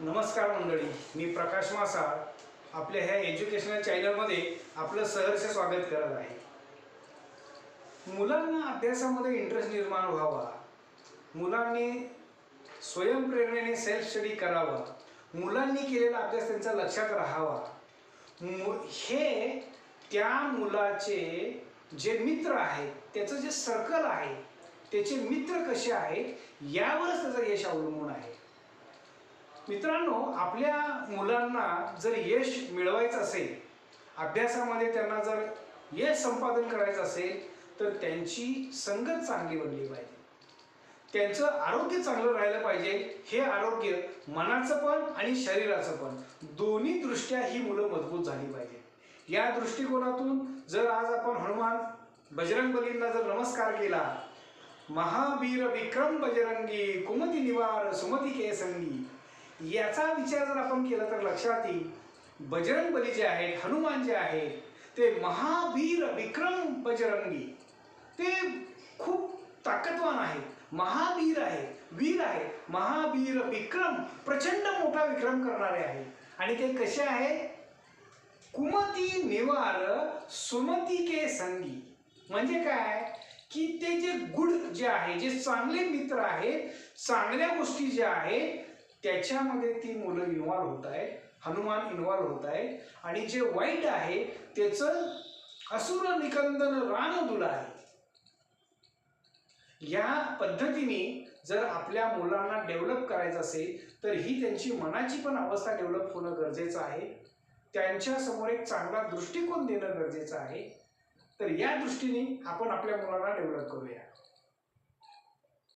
नमस्कार मंडळी मी प्रकाश मासा आपल्या ह्या एज्युकेशनल चॅनलमध्ये आपलं सहर्ष स्वागत करत आहे. मुलांना अभ्यासामध्ये इंटरेस्ट निर्माण व्हावा. मुलांनी स्वयंप्रेरणेने सेल्फ स्टडी करावा. मुलांनी केलेला अभ्यास त्यांच्या लक्षात राहावा. मु हे त्या मुलाचे जे मित्र आहेत त्याचं जे सर्कल आहे त्याचे मित्र कसे आहेत यावरच त्याचं यश अवलंबून आहे. मित्रांनो आपल्या मुलांना जर यश मिळवायचं असेल अभ्यासामध्ये त्यांना जर यश संपादन करायचं असेल तर त्यांची संगत चांगली बनली पाहिजे. त्यांचं आरोग्य चांगलं राहिलं पाहिजे हे आरोग्य मनाचं पण आणि शरीराचं पण. दोन्ही दृष्ट्या ही मुलं मजबूत झाली पाहिजे. या दृष्टिकोनातून जर आज आपण हनुमान बजरंग बलींना जर नमस्कार केला महावीर विक्रम बजरंगी कुमती निवार सुमती के संगी याचा विचार जर आपण केला तर लक्षात येईल. बजरंग बली जे आहेत हनुमान जे आहेत ते महावीर विक्रम बजरंगी. ते खूप ताकदवान आहेत. महावीर आहे वीर आहे महावीर विक्रम प्रचंड मोठा विक्रम करणारे आहे आणि ते कसे आहेत? कुमती निवार सुमती के संगी. म्हणजे काय? की ते जे गुड जे आहे जे चांगले मित्र आहेत चांगल्या गोष्टी ज्या आहेत त्याच्यामध्ये ती मुलं इन्व्हॉल्व होत आहेत हनुमान इन्व्हॉल्व होत आहे आणि जे वाईट आहे त्याचं असुर निकंदन रानदुला आहे. या पद्धतीने जर आपल्या मुलांना डेव्हलप करायचं असेल तर ही त्यांची मनाची पण अवस्था डेव्हलप होणं गरजेचं आहे. त्यांच्यासमोर एक चांगला दृष्टिकोन देणं गरजेचं आहे. तर या दृष्टीने आपण आपल्या मुलांना डेव्हलप करूया.